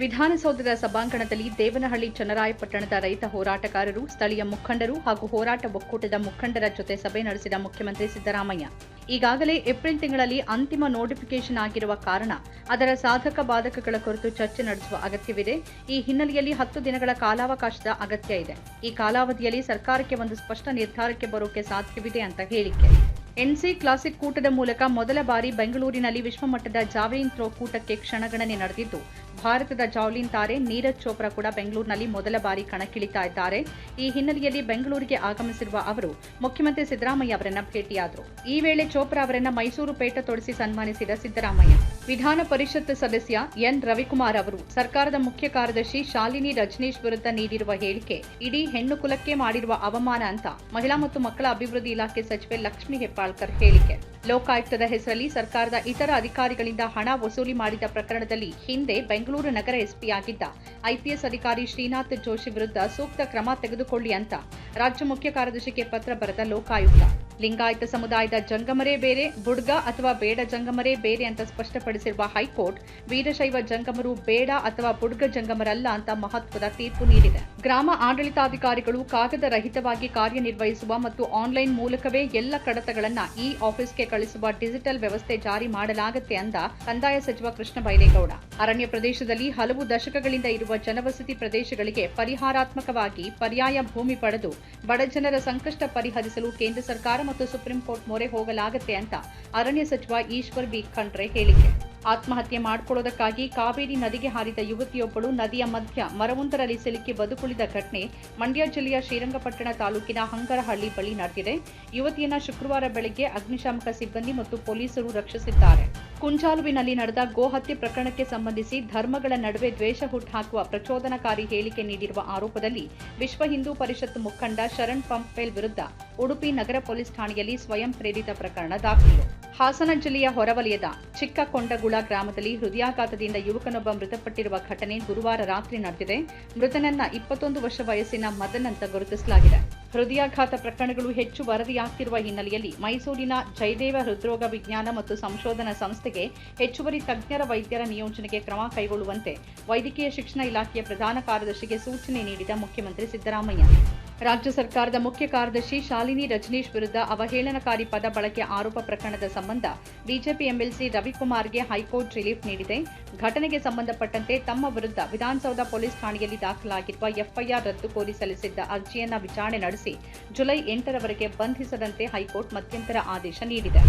ವಿಧಾನಸೌಧದ ಸಭಾಂಗಣದಲ್ಲಿ ದೇವನಹಳ್ಳಿ ಚನ್ನರಾಯಪಟ್ಟಣದ ರೈತ ಹೋರಾಟಗಾರರು, ಸ್ಥಳೀಯ ಮುಖಂಡರು ಹಾಗೂ ಹೋರಾಟ ಒಕ್ಕೂಟದ ಮುಖಂಡರ ಜೊತೆ ಸಭೆ ನಡೆಸಿದ ಮುಖ್ಯಮಂತ್ರಿ ಸಿದ್ದರಾಮಯ್ಯ. ಈಗಾಗಲೇ ಏಪ್ರಿಲ್ ತಿಂಗಳಲ್ಲಿ ಅಂತಿಮ ನೋಟಿಫಿಕೇಶನ್ ಆಗಿರುವ ಕಾರಣ ಅದರ ಸಾಧಕ ಬಾಧಕಗಳ ಕುರಿತು ಚರ್ಚೆ ನಡೆಸುವ ಅಗತ್ಯವಿದೆ. ಈ ಹಿನ್ನೆಲೆಯಲ್ಲಿ ಹತ್ತು ದಿನಗಳ ಕಾಲಾವಕಾಶದ ಅಗತ್ಯ ಇದೆ. ಈ ಕಾಲಾವಧಿಯಲ್ಲಿ ಸರ್ಕಾರಕ್ಕೆ ಒಂದು ಸ್ಪಷ್ಟ ನಿರ್ಧಾರಕ್ಕೆ ಬರೋಕೆ ಸಾಧ್ಯವಿದೆ ಅಂತ ಹೇಳಿಕೆ. ಎನ್ಸಿ ಕ್ಲಾಸಿಕ್ ಕೂಟದ ಮೂಲಕ ಮೊದಲ ಬಾರಿ ಬೆಂಗಳೂರಿನಲ್ಲಿ ವಿಶ್ವಮಟ್ಟದ ಜಾವೆಲಿನ್ ಥ್ರೋ ಕೂಟಕ್ಕೆ ಕ್ಷಣಗಣನೆ ನಡೆದಿದ್ದು, ಭಾರತದ ಜಾವ್ಲಿನ್ ತಾರೆ ನೀರಜ್ ಚೋಪ್ರಾ ಕೂಡ ಬೆಂಗಳೂರಿನಲ್ಲಿ ಮೊದಲ ಬಾರಿ ಕಣಕ್ಕಿಳಿತಾ ಇದ್ದಾರೆ. ಈ ಹಿನ್ನೆಲೆಯಲ್ಲಿ ಬೆಂಗಳೂರಿಗೆ ಆಗಮಿಸಿರುವ ಅವರು, ಮುಖ್ಯಮಂತ್ರಿ ಸಿದ್ದರಾಮಯ್ಯ ಅವರನ್ನ ಭೇಟಿಯಾದರು. ಈ ವೇಳೆ ಚೋಪ್ರಾ ಅವರನ್ನು ಮೈಸೂರು ಪೇಟ ತೊಡಿಸಿ ಸನ್ಮಾನಿಸಿದ ಸಿದ್ದರಾಮಯ್ಯ. ವಿಧಾನ ಪರಿಷತ್ ಸದಸ್ಯ ಎನ್. ರವಿಕುಮಾರ್ ಅವರು ಸರ್ಕಾರದ ಮುಖ್ಯ ಕಾರ್ಯದರ್ಶಿ ಶಾಲಿನಿ ರಜನೀಶ್ ವಿರುದ್ಧ ನೀಡಿರುವ ಹೇಳಿಕೆ, ಇಡೀ ಹೆಣ್ಣು ಕುಲಕ್ಕೆ ಮಾಡಿರುವ ಅವಮಾನ ಅಂತ ಮಹಿಳಾ ಮತ್ತು ಮಕ್ಕಳ ಅಭಿವೃದ್ಧಿ ಇಲಾಖೆ ಸಚಿವೆ ಲಕ್ಷ್ಮಿ ಹೆಬ್ಬಾಳ್ಕರ್ ಹೇಳಿಕೆ. ಲೋಕಾಯುಕ್ತದ ಹೆಸರಲ್ಲಿ ಸರ್ಕಾರದ ಇತರ ಅಧಿಕಾರಿಗಳಿಂದ ಹಣ ವಸೂಲಿ ಮಾಡಿದ ಪ್ರಕರಣದಲ್ಲಿ ಹಿಂದೆ ಬೆಂಗಳೂರು ನಗರ ಎಸ್ಪಿಯಾಗಿದ್ದ ಐಪಿಎಸ್ ಅಧಿಕಾರಿ ಶ್ರೀನಾಥ್ ಜೋಶಿ ವಿರುದ್ಧ ಸೂಕ್ತ ಕ್ರಮ ತೆಗೆದುಕೊಳ್ಳಿ ಅಂತ ರಾಜ್ಯ ಮುಖ್ಯ ಕಾರ್ಯದರ್ಶಿಗೆ ಪತ್ರ ಬರೆದ ಲೋಕಾಯುಕ್ತ. ಲಿಂಗಾಯತ ಸಮುದಾಯದ ಜಂಗಮರೇ ಬೇರೆ, ಬುಡ್ಗ ಅಥವಾ ಬೇಡ ಜಂಗಮರೇ ಬೇರೆ ಅಂತ ಸ್ಪಷ್ಟಪಡಿಸಿರುವ ಹೈಕೋರ್ಟ್, ವೀರಶೈವ ಜಂಗಮರು ಬೇಡ ಅಥವಾ ಬುಡ್ಗ ಜಂಗಮರಲ್ಲ ಅಂತ ಮಹತ್ವದ ತೀರ್ಪು ನೀಡಿದೆ. ಗ್ರಾಮ ಆಡಳಿತಾಧಿಕಾರಿಗಳು ಕಾಗದ ರಹಿತವಾಗಿ ಕಾರ್ಯನಿರ್ವಹಿಸುವ ಮತ್ತು ಆನ್ಲೈನ್ ಮೂಲಕವೇ ಎಲ್ಲ ಕಡತಗಳನ್ನು ಈ ಆಫೀಸ್ಗೆ ಕಳಿಸುವ ಡಿಜಿಟಲ್ ವ್ಯವಸ್ಥೆ ಜಾರಿ ಮಾಡಲಾಗುತ್ತೆ ಅಂದ ಕಂದಾಯ ಸಚಿವ ಕೃಷ್ಣ ಬೈರೇಗೌಡ ಅರಣ್ಯ ಪ್ರದೇಶದಲ್ಲಿ ಹಲವು ದಶಕಗಳಿಂದ ಇರುವ ಜನವಸತಿ ಪ್ರದೇಶಗಳಿಗೆ ಪರಿಹಾರಾತ್ಮಕವಾಗಿ ಪರ್ಯಾಯ ಭೂಮಿ ಪಡೆದು ಬಡಜನರ ಸಂಕಷ್ಟ ಪರಿಹರಿಸಲು ಕೇಂದ್ರ ಸರ್ಕಾರ ಮತ್ತು ಸುಪ್ರೀಂ ಕೋರ್ಟ್ ಮೊರೆ ಹೋಗಲಾಗುತ್ತೆ ಅಂತ ಅರಣ್ಯ ಸಚಿವ ಈಶ್ವರ್ ಬಿ ಖಂಡ್ರೆ ಹೇಳಿಕೆ. ಆತ್ಮಹತ್ಯೆ ಮಾಡಿಕೊಳ್ಳೋದಕ್ಕಾಗಿ ಕಾವೇರಿ ನದಿಗೆ ಹಾರಿದ ಯುವತಿಯೊಬ್ಬಳು ನದಿಯ ಮಧ್ಯ ಮರವೊಂದರಲ್ಲಿ ಸಿಲುಕಿ ಬದುಕುಳಿದ ಘಟನೆ ಮಂಡ್ಯ ಜಿಲ್ಲೆಯ ಶ್ರೀರಂಗಪಟ್ಟಣ ತಾಲೂಕಿನ ಹಂಗರಹಳ್ಳಿ ಬಳಿ ನಡೆದಿದೆ. ಯುವತಿಯನ್ನ ಶುಕ್ರವಾರ ಬೆಳಗ್ಗೆ ಅಗ್ನಿಶಾಮಕ ಸಿಬ್ಬಂದಿ ಮತ್ತು ಪೊಲೀಸರು ರಕ್ಷಿಸಿದ್ದಾರೆ. ಕುಂಚಾಲುವಿನಲ್ಲಿ ನಡೆದ ಗೋಹತ್ಯೆ ಪ್ರಕರಣಕ್ಕೆ ಸಂಬಂಧಿಸಿ ಧರ್ಮಗಳ ನಡುವೆ ದ್ವೇಷ ಹುಟ್ಟುಹಾಕುವ ಪ್ರಚೋದನಕಾರಿ ಹೇಳಿಕೆ ನೀಡಿರುವ ಆರೋಪದಲ್ಲಿ ವಿಶ್ವ ಹಿಂದೂ ಪರಿಷತ್ ಮುಖಂಡ ಶರಣ್ ಪಂಪೇಲ್ ವಿರುದ್ಧ ಉಡುಪಿ ನಗರ ಪೊಲೀಸ್ ಠಾಣೆಯಲ್ಲಿ ಸ್ವಯಂ ಪ್ರೇರಿತ ಪ್ರಕರಣ ದಾಖಲು. ಹಾಸನ ಜಿಲ್ಲೆಯ ಹೊರವಲಯದ ಚಿಕ್ಕಕೊಂಡಗುಳ ಗ್ರಾಮದಲ್ಲಿ ಹೃದಯಾಘಾತದಿಂದ ಯುವಕನೊಬ್ಬ ಮೃತಪಟ್ಟಿರುವ ಘಟನೆ ಗುರುವಾರ ರಾತ್ರಿ ನಡೆದಿದೆ. ಮೃತನನ್ನ ಇಪ್ಪತ್ತೊಂದು ವರ್ಷ ವಯಸ್ಸಿನ ಮದನ್ ಅಂತ ಗುರುತಿಸಲಾಗಿದೆ. ಹೃದಯಾಘಾತ ಪ್ರಕರಣಗಳು ಹೆಚ್ಚು ವರದಿಯಾಗ್ತಿರುವ ಹಿನ್ನೆಲೆಯಲ್ಲಿ ಮೈಸೂರಿನ ಜಯದೇವ ಹೃದ್ರೋಗ ವಿಜ್ಞಾನ ಮತ್ತು ಸಂಶೋಧನಾ ಸಂಸ್ಥೆಗೆ ಹೆಚ್ಚುವರಿ ತಜ್ಞರ ವೈದ್ಯರ ನಿಯೋಜನೆಗೆ ಕ್ರಮ ಕೈಗೊಳ್ಳುವಂತೆ ವೈದ್ಯಕೀಯ ಶಿಕ್ಷಣ ಇಲಾಖೆಯ ಪ್ರಧಾನ ಕಾರ್ಯದರ್ಶಿಗೆ ಸೂಚನೆ ನೀಡಿದ ಮುಖ್ಯಮಂತ್ರಿ ಸಿದ್ದರಾಮಯ್ಯ. ರಾಜ್ಯ ಸರ್ಕಾರದ ಮುಖ್ಯ ಕಾರ್ಯದರ್ಶಿ ಶಾಲಿನಿ ರಜನೀಶ್ ವಿರುದ್ಧ ಅವಹೇಳನಕಾರಿ ಪದ ಬಳಕೆ ಆರೋಪ ಪ್ರಕರಣದ ಸಂಬಂಧ ಬಿಜೆಪಿ ಎಂಎಲ್ಸಿ ರವಿಕುಮಾರ್ಗೆ ಹೈಕೋರ್ಟ್ ರಿಲೀಫ್ ನೀಡಿದೆ. ಘಟನೆಗೆ ಸಂಬಂಧಪಟ್ಟಂತೆ ತಮ್ಮ ವಿರುದ್ಧ ವಿಧಾನಸೌಧ ಪೊಲೀಸ್ ಠಾಣೆಯಲ್ಲಿ ದಾಖಲಾಗಿರುವ ಎಫ್ಐಆರ್ ರದ್ದು ಕೋರಿ ಸಲ್ಲಿಸಿದ್ದ ಅರ್ಜಿಯನ್ನ ವಿಚಾರಣೆ ನಡೆಸಿ ಜುಲೈ ಎಂಟರವರೆಗೆ ಬಂಧಿಸದಂತೆ ಹೈಕೋರ್ಟ್ ಮಧ್ಯಂತರ ಆದೇಶ ನೀಡಿದೆ.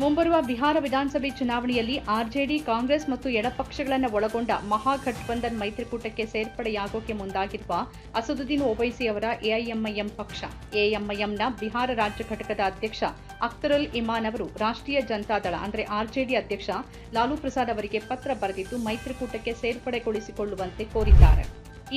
ಮುಂಬರುವ ಬಿಹಾರ ವಿಧಾನಸಭೆ ಚುನಾವಣೆಯಲ್ಲಿ ಆರ್ಜೆಡಿ, ಕಾಂಗ್ರೆಸ್ ಮತ್ತು ಎಡಪಕ್ಷಗಳನ್ನು ಒಳಗೊಂಡ ಮಹಾಗಠಬಂಧನ್ ಮೈತ್ರಿಕೂಟಕ್ಕೆ ಸೇರ್ಪಡೆಯಾಗೋಕೆ ಮುಂದಾಗಿರುವ ಅಸದುದ್ದೀನ್ ಓವೈಸಿ ಅವರ ಎಐಎಂಐಎಂ ಪಕ್ಷ. ಎಐಎಂಐಎಂನ ಬಿಹಾರ ರಾಜ್ಯ ಘಟಕದ ಅಧ್ಯಕ್ಷ ಅಖ್ತರುಲ್ ಇಮಾನ್ ಅವರು ರಾಷ್ಟ್ರೀಯ ಜನತಾದಳ ಅಂದರೆ ಆರ್ಜೆಡಿ ಅಧ್ಯಕ್ಷ ಲಾಲು ಪ್ರಸಾದ್ ಅವರಿಗೆ ಪತ್ರ ಬರೆದಿದ್ದು ಮೈತ್ರಿಕೂಟಕ್ಕೆ ಸೇರ್ಪಡೆಗೊಳಿಸಿಕೊಳ್ಳುವಂತೆ ಕೋರಿದ್ದಾರೆ.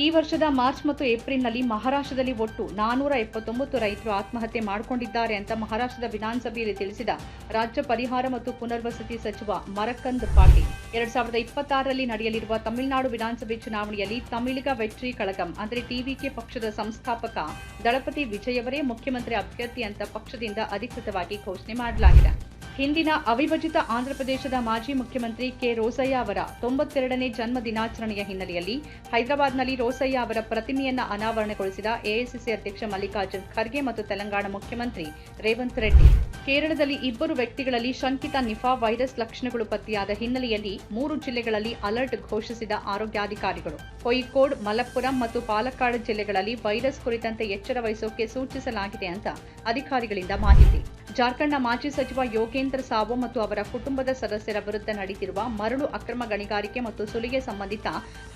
ಈ ವರ್ಷದ ಮಾರ್ಚ್ ಮತ್ತು ಏಪ್ರಿಲ್ನಲ್ಲಿ ಮಹಾರಾಷ್ಟ್ರದಲ್ಲಿ ಒಟ್ಟು ನಾನೂರ ಎಪ್ಪತ್ತೊಂಬತ್ತು ರೈತರು ಆತ್ಮಹತ್ಯೆ ಮಾಡಿಕೊಂಡಿದ್ದಾರೆ ಅಂತ ಮಹಾರಾಷ್ಟ್ರದ ವಿಧಾನಸಭೆಯಲ್ಲಿ ತಿಳಿಸಿದ ರಾಜ್ಯ ಪರಿಹಾರ ಮತ್ತು ಪುನರ್ವಸತಿ ಸಚಿವ ಮರಕಂದ್ ಪಾಟೀಲ್. ಎರಡ್ ಸಾವಿರದ ಇಪ್ಪತ್ತಾರರಲ್ಲಿ ನಡೆಯಲಿರುವ ತಮಿಳುನಾಡು ವಿಧಾನಸಭೆ ಚುನಾವಣೆಯಲ್ಲಿ ತಮಿಳಿಗ ವೆಟ್ರಿ ಕಳಗಂ, ಅಂದರೆ ಟಿವಿಕೆ ಪಕ್ಷದ ಸಂಸ್ಥಾಪಕ ದಳಪತಿ ವಿಜಯವರೇ ಮುಖ್ಯಮಂತ್ರಿ ಅಭ್ಯರ್ಥಿ ಅಂತ ಪಕ್ಷದಿಂದ ಅಧಿಕೃತವಾಗಿ ಘೋಷಣೆ ಮಾಡಲಾಗಿದೆ. ಹಿಂದಿನ ಅವಿಭಜಿತ ಆಂಧ್ರಪ್ರದೇಶದ ಮಾಜಿ ಮುಖ್ಯಮಂತ್ರಿ ಕೆ ರೋಸಯ್ಯ ಅವರ ತೊಂಬತ್ತೆರಡನೇ ಜನ್ಮ ದಿನಾಚರಣೆಯ ಹಿನ್ನೆಲೆಯಲ್ಲಿ ಹೈದರಾಬಾದ್ನಲ್ಲಿ ರೋಸಯ್ಯ ಅವರ ಪ್ರತಿಮೆಯನ್ನ ಅನಾವರಣಗೊಳಿಸಿದ ಎಐಸಿಸಿ ಅಧ್ಯಕ್ಷ ಮಲ್ಲಿಕಾರ್ಜುನ್ ಖರ್ಗೆ ಮತ್ತು ತೆಲಂಗಾಣ ಮುಖ್ಯಮಂತ್ರಿ ರೇವಂತ್ ರೆಡ್ಡಿ. ಕೇರಳದಲ್ಲಿ ಇಬ್ಬರು ವ್ಯಕ್ತಿಗಳಲ್ಲಿ ಶಂಕಿತ ನಿಫಾ ವೈರಸ್ ಲಕ್ಷಣಗಳು ಪತ್ತೆಯಾದ ಹಿನ್ನೆಲೆಯಲ್ಲಿ ಮೂರು ಜಿಲ್ಲೆಗಳಲ್ಲಿ ಅಲರ್ಟ್ ಘೋಷಿಸಿದ ಆರೋಗ್ಯಾಧಿಕಾರಿಗಳು. ಕೊಯಿಕೋಡ್, ಮಲಪ್ಪುರಂ ಮತ್ತು ಪಾಲಕ್ಕಾಡ್ ಜಿಲ್ಲೆಗಳಲ್ಲಿ ವೈರಸ್ ಕುರಿತಂತೆ ಎಚ್ಚರ ವಹಿಸೋಕೆ ಸೂಚಿಸಲಾಗಿದೆ ಅಂತ ಅಧಿಕಾರಿಗಳಿಂದ ಮಾಹಿತಿ. ಜಾರ್ಖಂಡ್ನ ಮಾಜಿ ಸಚಿವ ಯೋಗೇಂದ್ರ ಸಾವು ಮತ್ತು ಅವರ ಕುಟುಂಬದ ಸದಸ್ಯರ ವಿರುದ್ಧ ನಡೆದಿರುವ ಮರಳು ಅಕ್ರಮ ಗಣಿಗಾರಿಕೆ ಮತ್ತು ಸುಲಿಗೆ ಸಂಬಂಧಿತ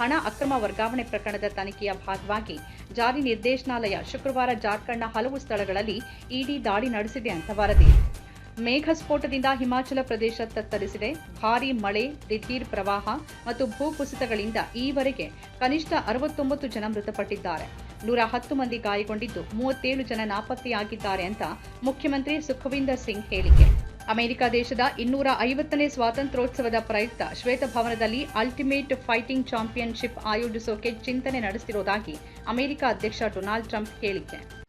ಹಣ ಅಕ್ರಮ ವರ್ಗಾವಣೆ ಪ್ರಕರಣದ ತನಿಖೆಯ ಭಾಗವಾಗಿ ಜಾರಿ ನಿರ್ದೇಶನಾಲಯ ಶುಕ್ರವಾರ ಜಾರ್ಖಂಡ್ನ ಹಲವು ಸ್ಥಳಗಳಲ್ಲಿ ಇಡಿ ದಾಳಿ ನಡೆಸಿದೆ ಅಂತ ವರದಿ. ಮೇಘಸ್ಫೋಟದಿಂದ ಹಿಮಾಚಲ ಪ್ರದೇಶ ತತ್ತರಿಸಿದೆ. ಭಾರೀ ಮಳೆ, ದಿಢೀರ್ ಪ್ರವಾಹ ಮತ್ತು ಭೂಕುಸಿತಗಳಿಂದ ಈವರೆಗೆ ಕನಿಷ್ಠ ಅರವತ್ತೊಂಬತ್ತು ಜನ ಮೃತಪಟ್ಟಿದ್ದಾರೆ. ನೂರ ಹತ್ತು ಮಂದಿ ಗಾಯಗೊಂಡಿದ್ದು. ಮೂವತ್ತೇಳು ಜನ ನಾಪತ್ತೆಯಾಗಿದ್ದಾರೆ ಅಂತ ಮುಖ್ಯಮಂತ್ರಿ ಸುಖವಿಂದರ್ ಸಿಂಗ್ ಹೇಳಿಕೆ. ಅಮೆರಿಕ ದೇಶದ ಇನ್ನೂರ ಐವತ್ತನೇ ಸ್ವಾತಂತ್ರ್ಯೋತ್ಸವದ ಪ್ರಯುಕ್ತ ಶ್ವೇತಭವನದಲ್ಲಿ ಅಲ್ಟಿಮೇಟ್ ಫೈಟಿಂಗ್ ಚಾಂಪಿಯನ್ಶಿಪ್ ಆಯೋಜಿಸೋಕೆ ಚಿಂತನೆ ನಡೆಸಿರುವುದಾಗಿ ಅಮೆರಿಕ ಅಧ್ಯಕ್ಷ ಡೊನಾಲ್ಡ್ ಟ್ರಂಪ್ ಹೇಳಿಕೆ.